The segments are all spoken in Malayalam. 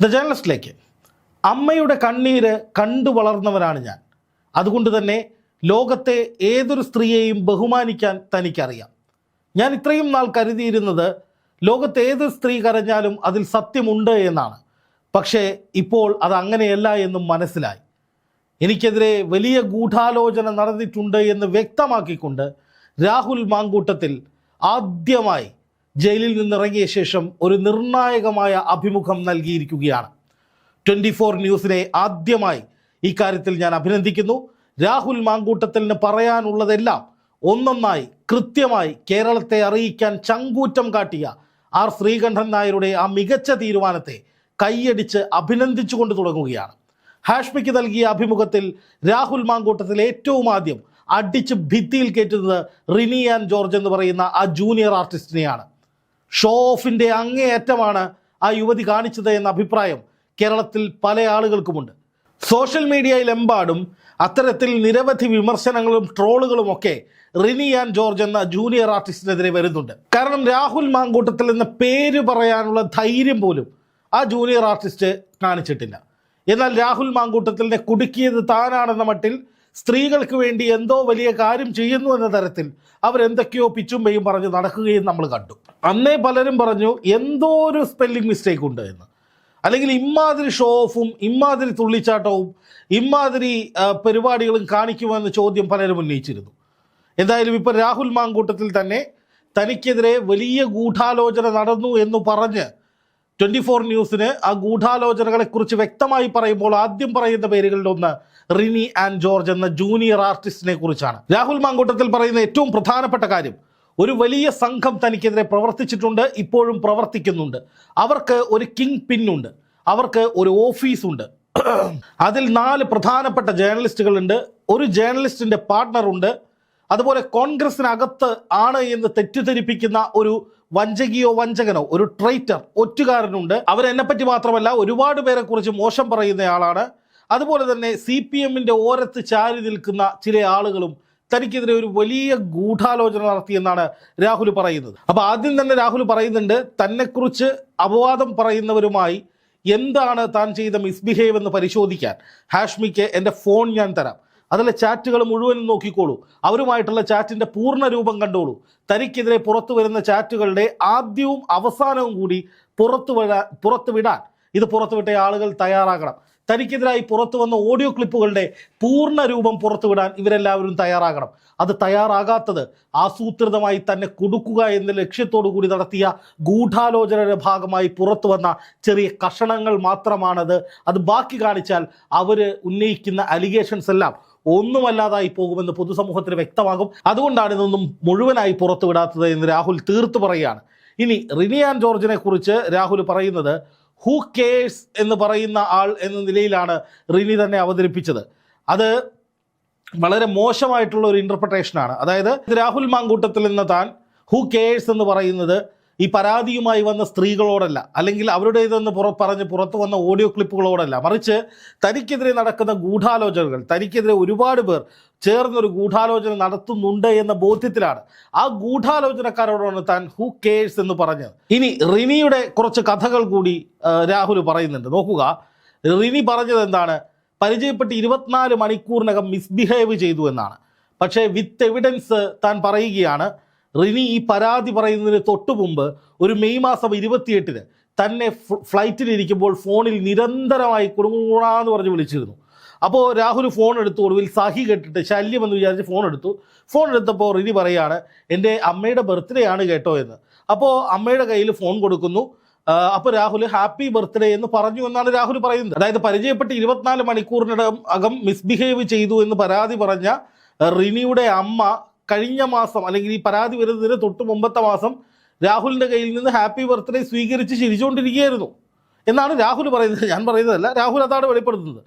ദ ജേർണലിസ്റ്റിലേക്ക് അമ്മയുടെ കണ്ണീര് കണ്ടു വളർന്നവനാണ് ഞാൻ. അതുകൊണ്ട് തന്നെ ലോകത്തെ ഏതൊരു സ്ത്രീയെയും ബഹുമാനിക്കാൻ തനിക്കറിയാം. ഞാൻ ഇത്രയും നാൾ കരുതിയിരുന്നത് ലോകത്തെ ഏതൊരു സ്ത്രീ കരഞ്ഞാലും അതിൽ സത്യമുണ്ട് എന്നാണ്. പക്ഷേ ഇപ്പോൾ അത് അങ്ങനെയല്ല എന്നും മനസ്സിലായി. എനിക്കെതിരെ വലിയ ഗൂഢാലോചന നടന്നിട്ടുണ്ട് എന്ന് വ്യക്തമാക്കിക്കൊണ്ട് രാഹുൽ മാങ്കൂട്ടത്തിൽ ആദ്യമായി ജയിലിൽ നിന്നിറങ്ങിയ ശേഷം ഒരു നിർണായകമായ അഭിമുഖം നൽകിയിരിക്കുകയാണ്. ട്വന്റി ഫോർ ന്യൂസിനെ ആദ്യമായി ഇക്കാര്യത്തിൽ ഞാൻ അഭിനന്ദിക്കുന്നു. രാഹുൽ മാങ്കൂട്ടത്തിന് പറയാനുള്ളതെല്ലാം ഒന്നൊന്നായി കൃത്യമായി കേരളത്തെ അറിയിക്കാൻ ചങ്കൂറ്റം കാട്ടിയ ആർ ശ്രീകണ്ഠൻ നായരുടെ ആ മികച്ച തീരുമാനത്തെ കൈയടിച്ച് അഭിനന്ദിച്ചുകൊണ്ട് തുടങ്ങുകയാണ്. ഹാഷ്മിക്ക് നൽകിയ അഭിമുഖത്തിൽ രാഹുൽ മാങ്കൂട്ടത്തിൽ ഏറ്റവും ആദ്യം അടിച്ച് ഭിത്തിയിൽ കയറ്റുന്നത് റിനി ആൻഡ് ജോർജ് എന്ന് പറയുന്ന ആ ജൂനിയർ ആർട്ടിസ്റ്റിനെയാണ്. ഷോ ഓഫിന്റെ അങ്ങേയറ്റമാണ് ആ യുവതി കാണിച്ചത് എന്ന അഭിപ്രായം കേരളത്തിൽ പല ആളുകൾക്കുമുണ്ട്. സോഷ്യൽ മീഡിയയിലെമ്പാടും അത്തരത്തിൽ നിരവധി വിമർശനങ്ങളും ട്രോളുകളും ഒക്കെ റിനി ആൻഡ് ജോർജ് എന്ന ജൂനിയർ ആർട്ടിസ്റ്റിനെതിരെ വരുന്നുണ്ട്. കാരണം രാഹുൽ മാങ്കൂട്ടത്തിൽ എന്ന പേര് പറയാനുള്ള ധൈര്യം പോലും ആ ജൂനിയർ ആർട്ടിസ്റ്റ് കാണിച്ചിട്ടില്ല. എന്നാൽ രാഹുൽ മാങ്കൂട്ടത്തിലിനെ കുടുക്കിയത് താനാണെന്ന മട്ടിൽ സ്ത്രീകൾക്ക് വേണ്ടി എന്തോ വലിയ കാര്യം ചെയ്യുന്നു എന്ന തരത്തിൽ അവരെന്തൊക്കെയോ പിച്ചും പെയ്യും പറഞ്ഞ് നടക്കുകയും നമ്മൾ കണ്ടു. അന്നേ പലരും പറഞ്ഞു എന്തോ ഒരു സ്പെല്ലിംഗ് മിസ്റ്റേക്ക് ഉണ്ട് എന്ന്. അല്ലെങ്കിൽ ഇമ്മാതിരി ഷോ ഓഫും ഇമ്മാതിരി തുള്ളിച്ചാട്ടവും ഇമ്മാതിരി പരിപാടികളും കാണിക്കുമെന്ന് ചോദ്യം പലരും ഉന്നയിച്ചിരുന്നു. എന്തായാലും ഇപ്പോൾ രാഹുൽ മാങ്കൂട്ടത്തിൽ തന്നെ തനിക്കെതിരെ വലിയ ഗൂഢാലോചന നടന്നു എന്ന് പറഞ്ഞ് ട്വന്റി ഫോർ ന്യൂസിന് ആ ഗൂഢാലോചനകളെക്കുറിച്ച് വ്യക്തമായി പറയുമ്പോൾ ആദ്യം പറയുന്ന പേരുകളിൽ ഒന്ന് റിനി ആൻഡ് ജോർജ് എന്ന ജൂനിയർ ആർട്ടിസ്റ്റിനെ കുറിച്ചാണ്. രാഹുൽ മാങ്കൂട്ടത്തിൽ പറയുന്ന ഏറ്റവും പ്രധാനപ്പെട്ട കാര്യം ഒരു വലിയ സംഘം തനിക്കെതിരെ പ്രവർത്തിച്ചിട്ടുണ്ട് ഇപ്പോഴും പ്രവർത്തിക്കുന്നുണ്ട്. അവർക്ക് ഒരു കിങ് പിന്നുണ്ട് അവർക്ക് ഒരു ഓഫീസുണ്ട്. അതിൽ നാല് പ്രധാനപ്പെട്ട ജേർണലിസ്റ്റുകളുണ്ട് ഒരു ജേർണലിസ്റ്റിന്റെ പാർട്ട്ണറുണ്ട് അതുപോലെ കോൺഗ്രസിനകത്ത് ആണ് എന്ന് തെറ്റിദ്ധരിപ്പിക്കുന്ന ഒരു വഞ്ചകിയോ വഞ്ചകനോ ഒരു ട്രൈറ്റർ ഒറ്റുകാരനുണ്ട്. അവരെന്നെപ്പറ്റി മാത്രമല്ല ഒരുപാട് പേരെ കുറിച്ച് മോശം പറയുന്നയാളാണ്. അതുപോലെ തന്നെ സി പി എമ്മിന്റെ ഓരത്ത് ചാരി നിൽക്കുന്ന ചില ആളുകളും തനിക്കെതിരെ ഒരു വലിയ ഗൂഢാലോചന നടത്തിയെന്നാണ് രാഹുൽ പറയുന്നത്. അപ്പോൾ ആദ്യം തന്നെ രാഹുൽ പറയുന്നുണ്ട് തന്നെക്കുറിച്ച് അപവാദം പറയുന്നവരുമായി എന്താണ് താൻ ചെയ്ത മിസ്ബിഹേവ് എന്ന് പരിശോധിക്കാൻ. ഹാഷ്മിക്ക് എന്റെ ഫോൺ ഞാൻ തരാം. അതിലെ ചാറ്റുകൾ മുഴുവനും നോക്കിക്കോളൂ. അവരുമായിട്ടുള്ള ചാറ്റിന്റെ പൂർണ രൂപം കണ്ടോളൂ. തനിക്കെതിരെ പുറത്തു വരുന്ന ചാറ്റുകളുടെ ആദ്യവും അവസാനവും കൂടി പുറത്തു വിടാൻ പുറത്തു വിടാൻ. ഇത് പുറത്തുവിട്ട ആളുകൾ തയ്യാറാകണം. തനിക്കെതിരായി പുറത്തു വന്ന ഓഡിയോ ക്ലിപ്പുകളുടെ പൂർണ രൂപം പുറത്തുവിടാൻ ഇവരെല്ലാവരും തയ്യാറാകണം. അത് തയ്യാറാകാത്തത് ആസൂത്രിതമായി തന്നെ കൊടുക്കുക എന്ന ലക്ഷ്യത്തോടു കൂടി നടത്തിയ ഗൂഢാലോചനയുടെ ഭാഗമായി പുറത്തു വന്ന ചെറിയ കഷണങ്ങൾ മാത്രമാണത്. അത് ബാക്കി കാണിച്ചാൽ അവർ ഉന്നയിക്കുന്ന അലിഗേഷൻസ് എല്ലാം ഒന്നുമല്ലാതായി പോകുമെന്ന് പൊതുസമൂഹത്തിന് വ്യക്തമാകും. അതുകൊണ്ടാണ് ഇതൊന്നും മുഴുവനായി പുറത്തുവിടാത്തത് എന്ന് രാഹുൽ തീർത്തു പറയുകയാണ്. ഇനി റിനിയാൻ ജോർജിനെ കുറിച്ച് രാഹുൽ പറയുന്നത് ഹൂ കേഴ്സ് എന്ന് പറയുന്ന ആൾ എന്ന നിലയിലാണ് റിനി തന്നെ അവതരിപ്പിച്ചത്. അത് വളരെ മോശമായിട്ടുള്ള ഒരു ഇന്റർപ്രിട്ടേഷനാണ് അതായത് രാഹുൽ മാങ്കൂട്ടത്തിൽ നിന്ന് താൻ ഹൂ കേഴ്സ് എന്ന് പറയുന്നത് ഈ പരാതിയുമായി വന്ന സ്ത്രീകളോടല്ല അല്ലെങ്കിൽ അവരുടേതെന്ന് പുറ പറഞ്ഞ് പുറത്തു വന്ന ഓഡിയോ ക്ലിപ്പുകളോടല്ല മറിച്ച് തനിക്കെതിരെ നടക്കുന്ന ഗൂഢാലോചനകൾ തനിക്കെതിരെ ഒരുപാട് പേർ ചേർന്നൊരു ഗൂഢാലോചന നടത്തുന്നുണ്ട് എന്ന ബോധ്യത്തിലാണ് ആ ഗൂഢാലോചനക്കാരോടാണ് താൻ ഹു കേഴ്സ് എന്ന് പറഞ്ഞത്. ഇനി റിനിയുടെ കുറച്ച് കഥകൾ കൂടി രാഹുൽ പറയുന്നുണ്ട്. നോക്കുക. റിനി പറഞ്ഞത് എന്താണ്? പരിചയപ്പെട്ട് ഇരുപത്തിനാല് മണിക്കൂറിനകം മിസ്ബിഹേവ് ചെയ്തു എന്നാണ്. പക്ഷേ വിത്ത് എവിഡൻസ് താൻ പറയുകയാണ്. റിനി ഈ പരാതി പറയുന്നതിന് തൊട്ടു മുമ്പ് ഒരു മെയ് മാസം ഇരുപത്തിയെട്ടിന് തന്നെ ഫ്ലൈറ്റിലിരിക്കുമ്പോൾ ഫോണിൽ നിരന്തരമായി കുടുങ്ങൂടാന്ന് പറഞ്ഞ് വിളിച്ചിരുന്നു അപ്പോൾ രാഹുൽ ഫോൺ എടുത്തു ഒടുവിൽ സഹി കെട്ടിട്ട് ശല്യം എന്ന് വിചാരിച്ച് ഫോൺ എടുത്തു ഫോൺ എടുത്തപ്പോൾ റിനി പറയാണ് എന്റെ അമ്മയുടെ ബർത്ത്ഡേ ആണ് കേട്ടോ എന്ന് അപ്പോൾ അമ്മയുടെ കയ്യിൽ ഫോൺ കൊടുക്കുന്നു അപ്പോൾ രാഹുൽ ഹാപ്പി ബർത്ത്ഡേ എന്ന് പറഞ്ഞു എന്നാണ് രാഹുൽ പറയുന്നത് അതായത് പരിചയപ്പെട്ട് ഇരുപത്തിനാല് മണിക്കൂറിനകം അകം മിസ്ബിഹേവ് ചെയ്തു എന്ന് പരാതി പറഞ്ഞ റിനിയുടെ അമ്മ കഴിഞ്ഞ മാസം അല്ലെങ്കിൽ ഈ പരാതി വരുന്നതിന് തൊട്ട് മുമ്പത്തെ മാസം രാഹുലിന്റെ കയ്യിൽ നിന്ന് ഹാപ്പി ബർത്ത്ഡേ സ്വീകരിച്ച് ചിരിച്ചുകൊണ്ടിരിക്കുകയായിരുന്നു എന്നാണ് രാഹുൽ പറയുന്നത്. ഞാൻ പറയുന്നതല്ല രാഹുൽ അതാണ് വെളിപ്പെടുത്തുന്നത്.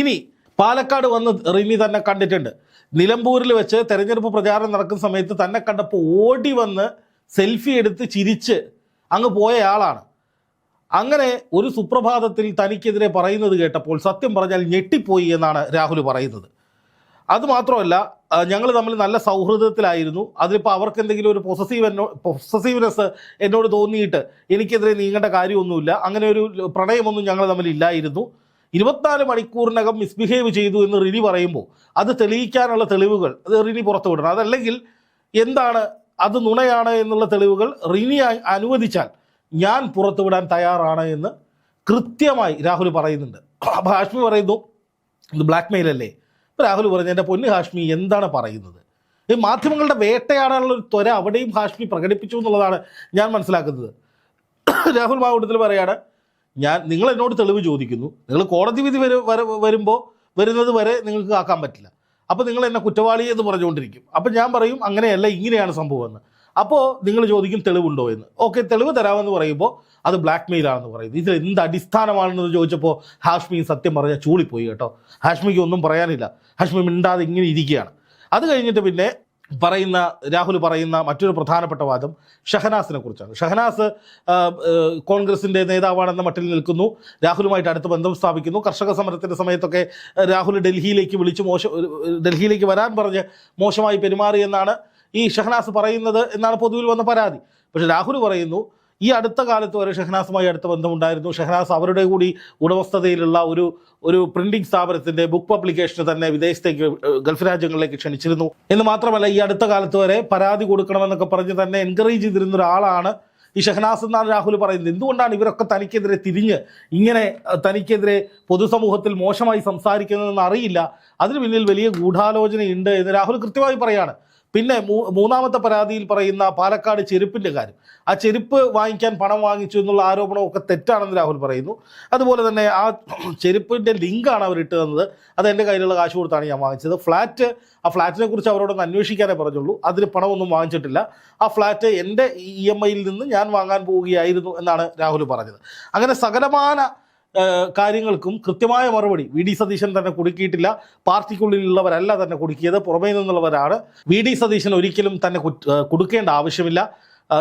ഇനി പാലക്കാട് വന്ന് റിമി തന്നെ കണ്ടിട്ടുണ്ട്. നിലമ്പൂരിൽ വെച്ച് തെരഞ്ഞെടുപ്പ് പ്രചാരണം നടക്കുന്ന സമയത്ത് തന്നെ കണ്ടപ്പോൾ ഓടി വന്ന് സെൽഫി എടുത്ത് ചിരിച്ച് അങ്ങ് പോയയാളാണ് അങ്ങനെ ഒരു സുപ്രഭാതത്തിൽ തനിക്കെതിരെ പറയുന്നത് കേട്ടപ്പോൾ സത്യം പറഞ്ഞാൽ ഞെട്ടിപ്പോയി എന്നാണ് രാഹുൽ പറയുന്നത്. അത് മാത്രമല്ല ഞങ്ങൾ തമ്മിൽ നല്ല സൗഹൃദത്തിലായിരുന്നു. അതിലിപ്പോൾ അവർക്ക് എന്തെങ്കിലും ഒരു പൊസസീവ് എന്നോ പൊസസീവ്നെസ് എന്നോട് തോന്നിയിട്ട് എനിക്കെതിരെ നീങ്ങേണ്ട കാര്യമൊന്നുമില്ല. അങ്ങനെ ഒരു പ്രണയമൊന്നും ഞങ്ങൾ തമ്മിൽ ഇല്ലായിരുന്നു. ഇരുപത്തിനാല് മണിക്കൂറിനകം മിസ്ബിഹേവ് ചെയ്തു എന്ന് റിനി പറയുമ്പോൾ അത് തെളിയിക്കാനുള്ള തെളിവുകൾ അത് റിനി പുറത്തു വിടണം. അതല്ലെങ്കിൽ എന്താണ് അത് നുണയാണ് എന്നുള്ള തെളിവുകൾ റിനി അനുവദിച്ചാൽ ഞാൻ പുറത്തുവിടാൻ തയ്യാറാണ് എന്ന് കൃത്യമായി രാഹുൽ പറയുന്നുണ്ട്. അപ്പോൾ ഹാഷ്മി പറയുന്നു ഇത് ബ്ലാക്ക് മെയിൽ അല്ലേ? രാഹുൽ പറഞ്ഞു എന്റെ പൊന്ന് ഹാഷ്മി എന്താണ് പറയുന്നത്? ഈ മാധ്യമങ്ങളുടെ വേട്ടയാടാനുള്ള ഒരു ത്വര അവിടെയും ഹാഷ്മി പ്രകടിപ്പിച്ചു എന്നുള്ളതാണ് ഞാൻ മനസ്സിലാക്കുന്നത്. രാഹുൽ മാവൂട്ടത്തിൽ പറയാണ് ഞാൻ നിങ്ങൾ എന്നോട് തെളിവ് ചോദിക്കുന്നു. നിങ്ങൾ കോടതി വിധി വരെ വര- വരുമ്പോൾ വരുന്നത് വരെ നിങ്ങൾക്ക് ആക്കാൻ പറ്റില്ല. അപ്പോൾ നിങ്ങൾ എന്നെ കുറ്റവാളി എന്ന് പറഞ്ഞുകൊണ്ടിരിക്കും. അപ്പോൾ ഞാൻ പറയും അങ്ങനെയല്ല ഇങ്ങനെയാണ് സംഭവം എന്ന്. അപ്പോൾ നിങ്ങൾ ചോദിക്കും തെളിവുണ്ടോ എന്ന്. ഓക്കെ തെളിവ് തരാമെന്ന് പറയുമ്പോൾ അത് ബ്ലാക്ക് മെയിൽ ആണെന്ന് പറയുന്നത് ഇത് എന്ത് അടിസ്ഥാനമാണെന്ന് ചോദിച്ചപ്പോൾ ഹാഷ്മി സത്യം പറഞ്ഞാൽ ചൂളിപ്പോയി കേട്ടോ. ഹാഷ്മിക്ക് ഒന്നും പറയാനില്ല. ഹാഷ്മി മിണ്ടാതെ ഇങ്ങനെ ഇരിക്കുകയാണ്. അത് കഴിഞ്ഞിട്ട് പിന്നെ പറയുന്ന രാഹുൽ പറയുന്ന മറ്റൊരു പ്രധാനപ്പെട്ട വാദം ഷഹനാസിനെ കുറിച്ചാണ്. ഷഹനാസ് ആ, നേതാവാണെന്ന മട്ടിൽ നിൽക്കുന്നു. രാഹുലുമായിട്ട് അടുത്ത ബന്ധം സ്ഥാപിക്കുന്നു. കർഷക സമരത്തിന്റെ സമയത്തൊക്കെ രാഹുൽ ഡൽഹിയിലേക്ക് വിളിച്ച് മോശം ഡൽഹിയിലേക്ക് വരാൻ പറഞ്ഞ് മോശമായി പെരുമാറി എന്നാണ് ഈ ഷഹനാസ് പറയുന്നത് എന്നാണ് പൊതുവിൽ വന്ന പരാതി. പക്ഷെ രാഹുൽ പറയുന്നു ഈ അടുത്ത കാലത്ത് വരെ ഷഹനാസുമായി അടുത്ത ബന്ധമുണ്ടായിരുന്നു. ഷഹനാസ് അവരുടെ കൂടി ഉടമസ്ഥതയിലുള്ള ഒരു ഒരു പ്രിന്റിംഗ് സ്ഥാപനത്തിന്റെ ബുക്ക് പബ്ലിക്കേഷന് തന്നെ വിദേശത്തേക്ക് ഗൾഫ് രാജ്യങ്ങളിലേക്ക് ക്ഷണിച്ചിരുന്നു. എന്ന് മാത്രമല്ല ഈ അടുത്ത കാലത്ത് വരെ പരാതി കൊടുക്കണമെന്നൊക്കെ പറഞ്ഞ് തന്നെ എൻകറേജ് ചെയ്തിരുന്ന ഒരാളാണ് ഈ ഷഹനാസ് എന്നാണ് രാഹുൽ പറയുന്നത്. എന്തുകൊണ്ടാണ് ഇവരൊക്കെ തനിക്കെതിരെ തിരിഞ്ഞ് ഇങ്ങനെ തനിക്കെതിരെ പൊതുസമൂഹത്തിൽ മോശമായി സംസാരിക്കുന്നതെന്ന് അറിയില്ല. അതിന് പിന്നിൽ വലിയ ഗൂഢാലോചനയുണ്ട് എന്ന് രാഹുൽ കൃത്യമായി പറയാണ്. പിന്നെ മൂന്നാമത്തെ പരാതിയിൽ പറയുന്ന പാലക്കാട് ചെരുപ്പിന്റെ കാര്യം. ആ ചെരുപ്പ് വാങ്ങിക്കാൻ പണം വാങ്ങിച്ചു എന്നുള്ള ആരോപണമൊക്കെ തെറ്റാണെന്ന് രാഹുൽ പറയുന്നു. അതുപോലെ തന്നെ ആ ചെരുപ്പിന്റെ ലിങ്കാണ് അവർ തന്നത്. അത് എന്റെ കയ്യിലുള്ള കാശ് കൊടുത്താണ് ഞാൻ വാങ്ങിച്ചത്. ഫ്ലാറ്റ് ആ ഫ്ലാറ്റിനെ കുറിച്ച് അവരോടൊന്ന് അന്വേഷിക്കാനേ പറഞ്ഞുള്ളൂ. അതിന് പണമൊന്നും വാങ്ങിച്ചിട്ടില്ല. ആ ഫ്ലാറ്റ് എന്റെ ഇ എം ഐയിൽ നിന്ന് ഞാൻ വാങ്ങാൻ പോവുകയായിരുന്നു എന്നാണ് രാഹുൽ പറഞ്ഞത്. അങ്ങനെ സകലമാന കാര്യങ്ങൾക്കും കൃത്യമായ മറുപടി വി ഡി സതീശൻ തന്നെ കുടുക്കിയിട്ടില്ല. പാർട്ടിക്കുള്ളിലുള്ളവരല്ല തന്നെ കുടുക്കിയത്. പുറമേ നിന്നുള്ളവരാണ്. വി ഡി സതീശൻ ഒരിക്കലും തന്നെ കൊടുക്കേണ്ട ആവശ്യമില്ല.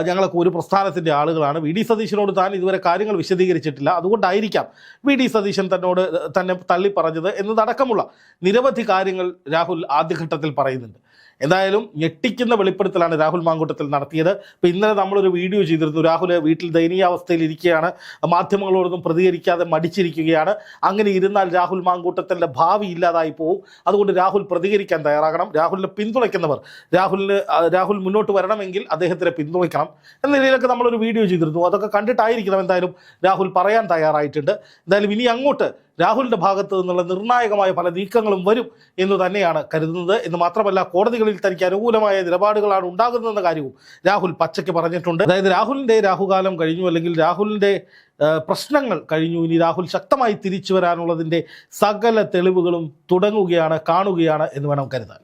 ഞങ്ങളൊക്കെ ഒരു പ്രസ്ഥാനത്തിന്റെ ആളുകളാണ്. വി ഡി സതീശനോട് താൻ ഇതുവരെ കാര്യങ്ങൾ വിശദീകരിച്ചിട്ടില്ല. അതുകൊണ്ടായിരിക്കാം വി ഡി സതീശൻ തന്നോട് തന്നെ തള്ളി പറഞ്ഞത് എന്നതടക്കമുള്ള നിരവധി കാര്യങ്ങൾ രാഹുൽ ആദ്യഘട്ടത്തിൽ പറയുന്നുണ്ട്. എന്തായാലും ഞെട്ടിക്കുന്ന വെളിപ്പെടുത്തലാണ് രാഹുൽ മാങ്കൂട്ടത്തിൽ നടത്തിയത്. ഇപ്പം ഇന്നലെ നമ്മളൊരു വീഡിയോ ചെയ്തിരുന്നു. രാഹുൽ വീട്ടിൽ ദയനീയാവസ്ഥയിൽ ഇരിക്കുകയാണ്. മാധ്യമങ്ങളോടൊന്നും പ്രതികരിക്കാതെ മടിച്ചിരിക്കുകയാണ്. അങ്ങനെ ഇരുന്നാൽ രാഹുൽ മാങ്കൂട്ടത്തിന്റെ ഭാവി ഇല്ലാതായി പോകും അതുകൊണ്ട് രാഹുൽ പ്രതികരിക്കാൻ തയ്യാറാകണം. രാഹുലിനെ പിന്തുണയ്ക്കുന്നവർ രാഹുലിന് രാഹുൽ മുന്നോട്ട് വരണമെങ്കിൽ അദ്ദേഹത്തിനെ പിന്തുണയ്ക്കണം എന്ന നിലയിലൊക്കെ നമ്മളൊരു വീഡിയോ ചെയ്തിരുന്നു. അതൊക്കെ കണ്ടിട്ടായിരിക്കണം എന്തായാലും രാഹുൽ പറയാൻ തയ്യാറായിട്ടുണ്ട്. എന്തായാലും ഇനി അങ്ങോട്ട് രാഹുലിന്റെ ഭാഗത്ത് നിന്നുള്ള നിർണായകമായ പല നീക്കങ്ങളും വരും എന്ന് തന്നെയാണ് കരുതുന്നത്. എന്ന് മാത്രമല്ല കോടതികളിൽ തനിക്ക് അനുകൂലമായ നിലപാടുകളാണ് ഉണ്ടാകുന്നതെന്ന കാര്യവും രാഹുൽ പച്ചയ്ക്ക് പറഞ്ഞിട്ടുണ്ട്. അതായത് രാഹുലിന്റെ രാഹുകാലം കഴിഞ്ഞു അല്ലെങ്കിൽ രാഹുലിന്റെ പ്രശ്നങ്ങൾ കഴിഞ്ഞു. ഇനി രാഹുൽ ശക്തമായി തിരിച്ചു വരാനുള്ളതിന്റെ സകല തെളിവുകളും തുടങ്ങുകയാണ് കാണുകയാണ് എന്ന് വേണം കരുതാൻ.